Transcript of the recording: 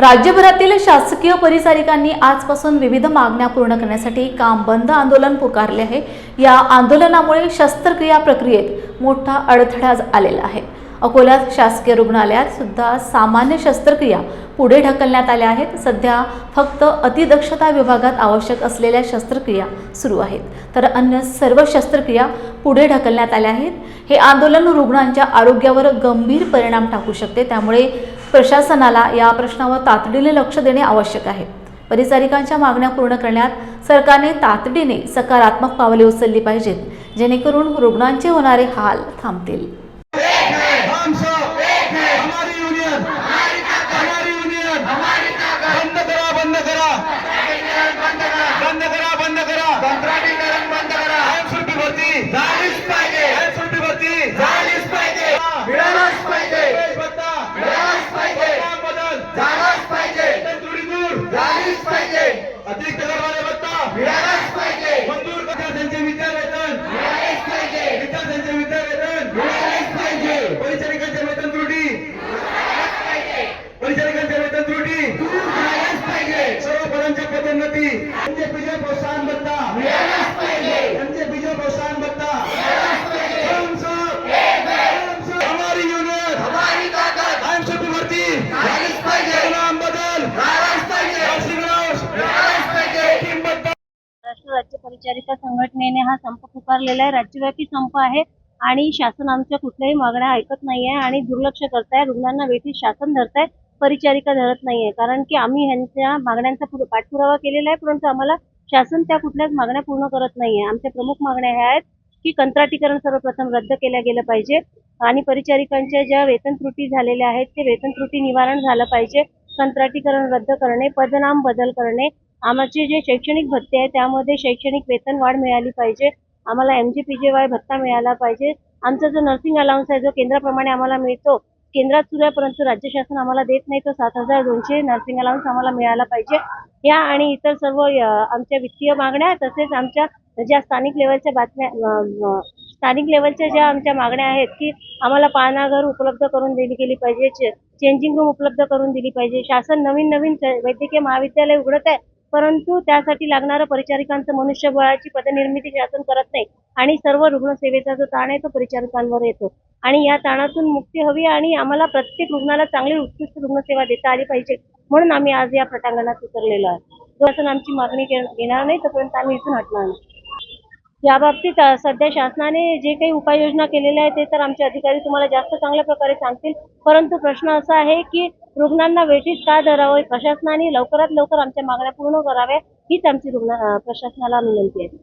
राज्यभरातील शासकीय परिचारिकांनी आजपासून विविध मागण्या पूर्ण करण्यासाठी काम बंद आंदोलन पुकारले आहे. या आंदोलनामुळे शस्त्रक्रिया प्रक्रियेत मोठा अडथळा आलेला आहे. अकोल्यात शासकीय रुग्णालयात सुद्धा सामान्य शस्त्रक्रिया पुढे ढकलण्यात आल्या आहेत. सध्या फक्त अतिदक्षता विभागात आवश्यक असलेल्या शस्त्रक्रिया सुरू आहेत. तर अन्य सर्व शस्त्रक्रिया पुढे ढकलण्यात आल्या आहेत. हे आंदोलन रुग्णांच्या आरोग्यावर गंभीर परिणाम टाकू शकते. त्यामुळे प्रशासनाला या प्रश्नावर तातडीने लक्ष देणे आवश्यक आहे. परिचारिकांच्या मागण्या पूर्ण करण्यात सरकारने तातडीने सकारात्मक पावले उचलली पाहिजेत जेणेकरून रुग्णांचे होणारे हाल थांबतील. परिचारिका संघटनेने हा संप पुकारलेला आहे. राज्यव्यापी संप आहे आणि शासन आमच्या कुठल्याही मागण्या ऐकत नाहीये आणि दुर्लक्ष करताय. रुग्णांना वेठीत शासन धरताय. परिचारिका धरत नाहीये. कारण की आम्ही ह्यांच्या मागण्यांचा पाठपुरावा केलेला आहे परंतु आम्हाला शासन त्या कुठल्याच मागण्या पूर्ण करत नाहीये. आमच्या प्रमुख मागण्या ह्या आहेत की कंत्राटीकरण सर्वप्रथम रद्द केल्या गेलं पाहिजे आणि परिचारिकांच्या ज्या वेतन त्रुटी झालेल्या आहेत ते वेतन त्रुटी निवारण झालं पाहिजे. कंत्राटीकरण रद्द करणे पदनाम बदल करणे आमचे जे शैक्षणिक भत्ते आहे त्यामध्ये शैक्षणिक वेतन वाढ मिळाली पाहिजे. आम्हाला M G P J Y भत्ता मिळाला पाहिजे. आमचा जो नर्सिंग अलाउन्स आहे जो केंद्राप्रमाणे आम्हाला मिळतो केंद्रात सुरू आहे परंतु राज्य शासन आम्हाला देत नाही तो सात हजार दोनशे नर्सिंग अलाउन्स आम्हाला मिळाला पाहिजे. या आणि इतर सर्व आमच्या वित्तीय मागण्या तसेच आमच्या ज्या स्थानिक लेवलच्या बातम्या स्थानिक लेवलच्या ज्या आमच्या मागण्या आहेत की आम्हाला पाळणाघर उपलब्ध करून दिली गेली पाहिजे चेंजिंग रूम उपलब्ध करून दिली पाहिजे. शासन नवीन नवीन वैद्यकीय महाविद्यालय उघडत आहे परंतु त्यासाठी लागणारं परिचारिकांचं मनुष्यबळाची पदनिर्मिती शासन करत नाही आणि सर्व रुग्णसेवेचा जो ताण आहे तो परिचारिकांवर येतो. आणि या ताणातून मुक्ती हवी आणि आम्हाला प्रत्येक रुग्णाला चांगली उत्कृष्ट रुग्णसेवा देता आली पाहिजे म्हणून आम्ही आज या प्रटांगणात उतरलेलो आहे. जोपर्यंत आमची मागणी घेणार नाही तोपर्यंत आम्ही इथून हटणार नाही. या बाबतीत सध्या शासनाने जे काही उपाययोजना केलेल्या आहेत ते तर आमचे अधिकारी तुम्हाला जास्त चांगल्या प्रकारे सांगतील. परंतु प्रश्न असा आहे की रुग्णांना वेठीत का धरावं? प्रशासनाने लवकरात लवकर आमच्या मागण्या पूर्ण कराव्या हीच आमची रुग्ण प्रशासनाला विनंती आहे.